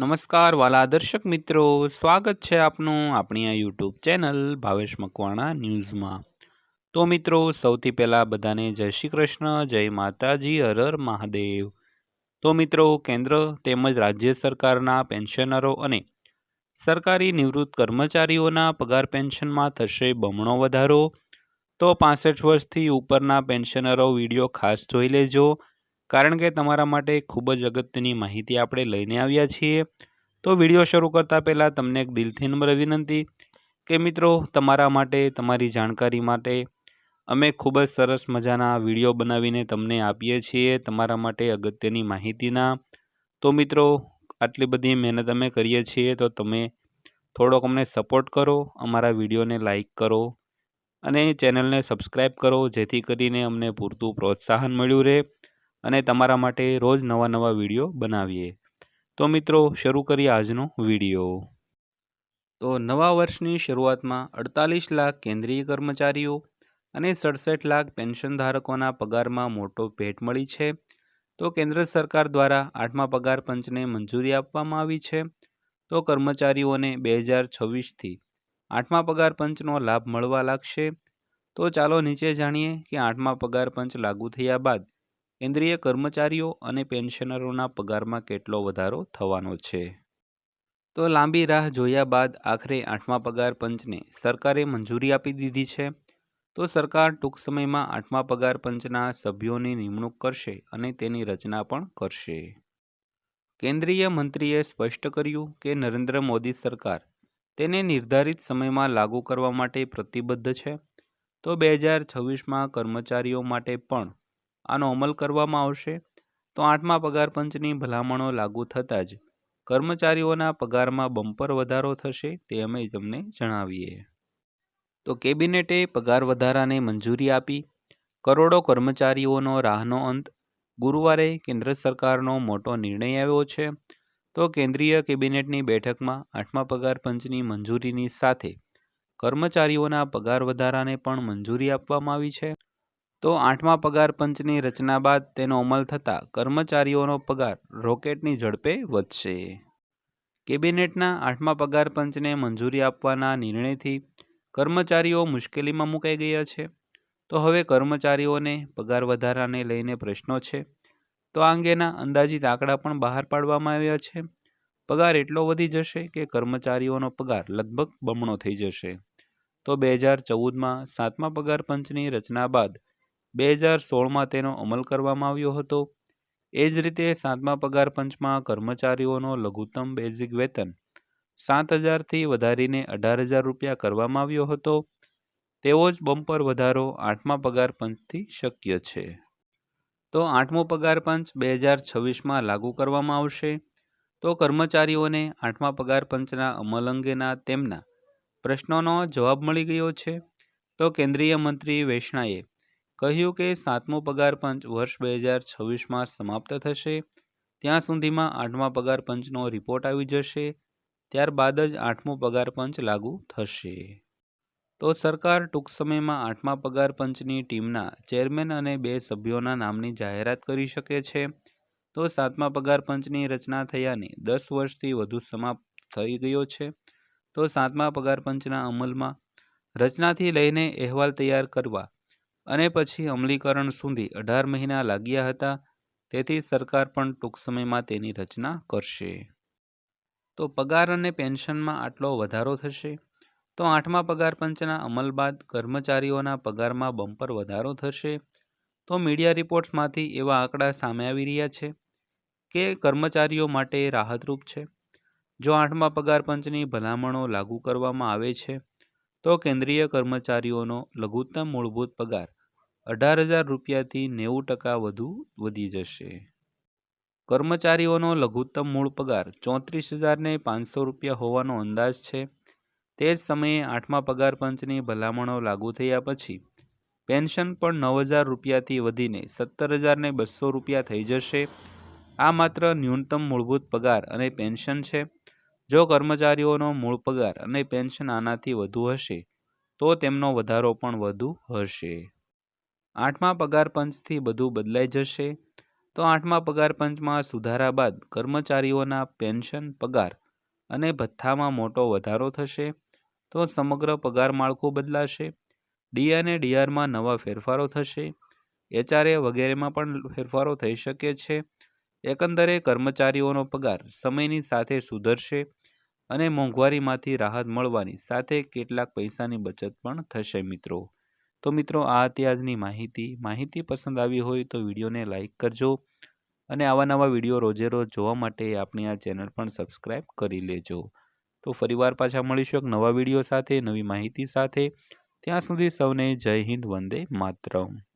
નમસ્કાર વાલા દર્શક મિત્રો, સ્વાગત છે આપનું આપણી આ યુટ્યુબ ચેનલ ભાવેશ મકવાણા ન્યૂઝમાં. તો મિત્રો, સૌથી પહેલાં બધાને જય શ્રી કૃષ્ણ, જય માતાજી, હર હર મહાદેવ. તો મિત્રો, કેન્દ્ર તેમજ રાજ્ય સરકારના પેન્શનરો અને સરકારી નિવૃત્ત કર્મચારીઓના પગાર પેન્શનમાં થશે બમણો વધારો. તો પાસઠ વર્ષથી ઉપરના પેન્શનરો વીડિયો ખાસ જોઈ લેજો. કારણ કે તમારા માટે ખૂબ જ અગત્યની માહિતી આપણે લઈને આવ્યા છીએ. તો વીડિયો શરૂ કરતાં પહેલાં તમને એક દિલથી નમ્ર વિનંતી કે મિત્રો, તમારા માટે, તમારી જાણકારી માટે અમે ખૂબ જ સરસ મજાના વીડિયો બનાવીને તમને આપીએ છીએ તમારા માટે અગત્યની માહિતીના. તો મિત્રો, આટલી બધી મહેનત અમે કરીએ છીએ તો તમે થોડોક અમને સપોર્ટ કરો, અમારા વિડીયોને લાઈક કરો અને ચેનલને સબસ્ક્રાઈબ કરો જેથી કરીને અમને પૂરતું પ્રોત્સાહન મળ્યું રહે. અને તમારા માટે રોજ નવા નવા વીડિયો બનાવીએ. તો મિત્રો, શરૂ કરીએ આજનો વીડિયો. તો નવા વર્ષની શરૂઆતમાં અડતાલીસ લાખ કેન્દ્રીય કર્મચારીઓ અને સડસઠ લાખ પેન્શન ધારકોના પગારમાં મોટો ભેટ મળી છે. તો કેન્દ્ર સરકાર દ્વારા આઠમા પગાર પંચને મંજૂરી આપવામાં આવી છે. તો કર્મચારીઓને બે હજાર છવ્વીસથી આઠમા પગાર પંચનો લાભ મળવા લાગશે. તો ચાલો નીચે જાણીએ કે આઠમા પગાર પંચ લાગુ થયા બાદ કેન્દ્રીય કર્મચારીઓ અને પેન્શનરોના પગારમાં કેટલો વધારો થવાનો છે? તો લાંબી રાહ જોયા બાદ આખરે આઠમા પગાર પંચને સરકારે મંજૂરી આપી દીધી છે? તો સરકાર ટૂંક સમયમાં આઠમા પગાર પંચના સભ્યોની નિમણૂક કરશે અને તેની રચના પણ કરશે. કેન્દ્રીય મંત્રીએ સ્પષ્ટ કર્યું કે નરેન્દ્ર મોદી સરકાર તેને નિર્ધારિત સમયમાં લાગુ કરવા માટે પ્રતિબદ્ધ છે. તો બે હજાર છવ્વીસમાં કર્મચારીઓ માટે પણ આનો અમલ કરવામાં આવશે, તો આઠમા પગાર પંચની ભલામણો લાગુ થતાં જ કર્મચારીઓના પગારમાં બમ્પર વધારો થશે તે અમે તમને જણાવીએ. તો કેબિનેટે પગાર વધારાને મંજૂરી આપી, કરોડો કર્મચારીઓનો રાહનો અંત, ગુરુવારે કેન્દ્ર સરકારનો મોટો નિર્ણય આવ્યો છે, તો કેન્દ્રીય કેબિનેટની બેઠકમાં આઠમા પગાર પંચની મંજૂરીની સાથે કર્મચારીઓના પગાર વધારાને પણ મંજૂરી આપવામાં આવી છે. તો આઠમા પગાર પંચની રચના બાદ તેનો અમલ થતાં કર્મચારીઓનો પગાર રોકેટની ઝડપે વધશે. કેબિનેટના આઠમા પગાર પંચને મંજૂરી આપવાના નિર્ણયથી કર્મચારીઓ મુશ્કેલીમાં મુકાઈ ગયા છે. તો હવે કર્મચારીઓને પગાર વધારાને લઈને પ્રશ્નો છે. તો આ અંગેના અંદાજિત આંકડા પણ બહાર પાડવામાં આવ્યા છે. પગાર એટલો વધી જશે કે કર્મચારીઓનો પગાર લગભગ બમણો થઈ જશે. તો બે હજાર ચૌદમાં સાતમા પગાર પંચની રચના બાદ બે હજાર સોળમાં તેનો અમલ કરવામાં આવ્યો હતો. એ જ રીતે સાતમા પગાર પંચમાં કર્મચારીઓનો લઘુત્તમ બેઝિક વેતન સાત હજારથી વધારીને અઢાર હજાર રૂપિયા કરવામાં આવ્યો હતો. તેવો જ બમ્પર વધારો આઠમા પગાર પંચથી શક્ય છે. તો આઠમો પગાર પંચ બે હજાર છવ્વીસમાં લાગુ કરવામાં આવશે. તો કર્મચારીઓને આઠમા પગાર પંચના અમલ અંગેના તેમના પ્રશ્નોનો જવાબ મળી ગયો છે. તો કેન્દ્રીય મંત્રી વૈષ્ણાએ કહ્યું કે સાતમો પગાર પંચ વર્ષ બે હજાર છવ્વીસમાં સમાપ્ત થશે. ત્યાં સુધીમાં આઠમા પગાર પંચનો રિપોર્ટ આવી જશે. ત્યારબાદ જ આઠમો પગાર પંચ લાગુ થશે. તો સરકાર ટૂંક સમયમાં આઠમા પગાર પંચની ટીમના ચેરમેન અને બે સભ્યોના નામની જાહેરાત કરી શકે છે. તો સાતમા પગાર પંચની રચના થયાની દસ વર્ષથી વધુ સમાપ્ત થઈ ગયો છે. તો સાતમા પગાર પંચના અમલમાં રચનાથી લઈને અહેવાલ તૈયાર કરવા અને પછી અમલીકરણ સુધી અઢાર મહિના લાગ્યા હતા, તેથી સરકાર પણ ટૂંક સમયમાં તેની રચના કરશે. તો પગાર અને પેન્શનમાં આટલો વધારો થશે? તો આઠમા પગાર પંચના અમલ બાદ કર્મચારીઓના પગારમાં બમ્પર વધારો થશે? તો મીડિયા રિપોર્ટ્સમાંથી એવા આંકડા સામે આવી રહ્યા છે કે કર્મચારીઓ માટે રાહતરૂપ છે? જો આઠમા પગાર પંચની ભલામણો લાગુ કરવામાં આવે છે, તો કેન્દ્રીય કર્મચારીઓનો લઘુત્તમ મૂળભૂત પગાર અઢાર હજાર રૂપિયાથી નેવું ટકા વધુ વધી જશે. કર્મચારીઓનો લઘુત્તમ મૂળ પગાર ચોત્રીસ હજારને પાંચસો રૂપિયા હોવાનો અંદાજ છે. તે જ સમયે આઠમા પગાર પંચની ભલામણો લાગુ થયા પછી પેન્શન પણ નવ હજાર રૂપિયાથી વધીને સત્તર હજારને બસો રૂપિયા થઈ જશે. આ માત્ર ન્યૂનતમ મૂળભૂત પગાર અને પેન્શન છે. જો કર્મચારીઓનો મૂળ પગાર અને પેન્શન આનાથી વધુ હશે, તો તેમનો વધારો પણ વધુ હશે. આઠમા પગાર પંચથી બધું બદલાઈ જશે. તો આઠમા પગાર પંચમાં સુધારા બાદ કર્મચારીઓના પેન્શન, પગાર અને ભથ્થામાં મોટો વધારો થશે. તો સમગ્ર પગાર માળખું બદલાશે. ડી અને ડીઆરમાં નવા ફેરફારો થશે. એચઆરએ વગેરેમાં પણ ફેરફારો થઈ શકે છે. એકંદરે કર્મચારીઓનો પગાર સમયની સાથે સુધરશે અને મોંઘવારીમાંથી રાહત મળવાની સાથે કેટલાક પૈસાની બચત પણ થશે મિત્રો. તો મિત્રો, આ હતી આજની માહિતી. માહિતી પસંદ આવી હોય તો વિડીયોને લાઇક કરજો અને આવા નવા વીડિયો રોજે રોજ જોવા માટે આપણી આ ચેનલ પણ સબસ્ક્રાઈબ કરી લેજો. તો ફરીવાર પાછા મળીશું એક નવા વીડિયો સાથે, નવી માહિતી સાથે. ત્યાં સુધી સૌને જય હિન્દ, વંદે માતરમ.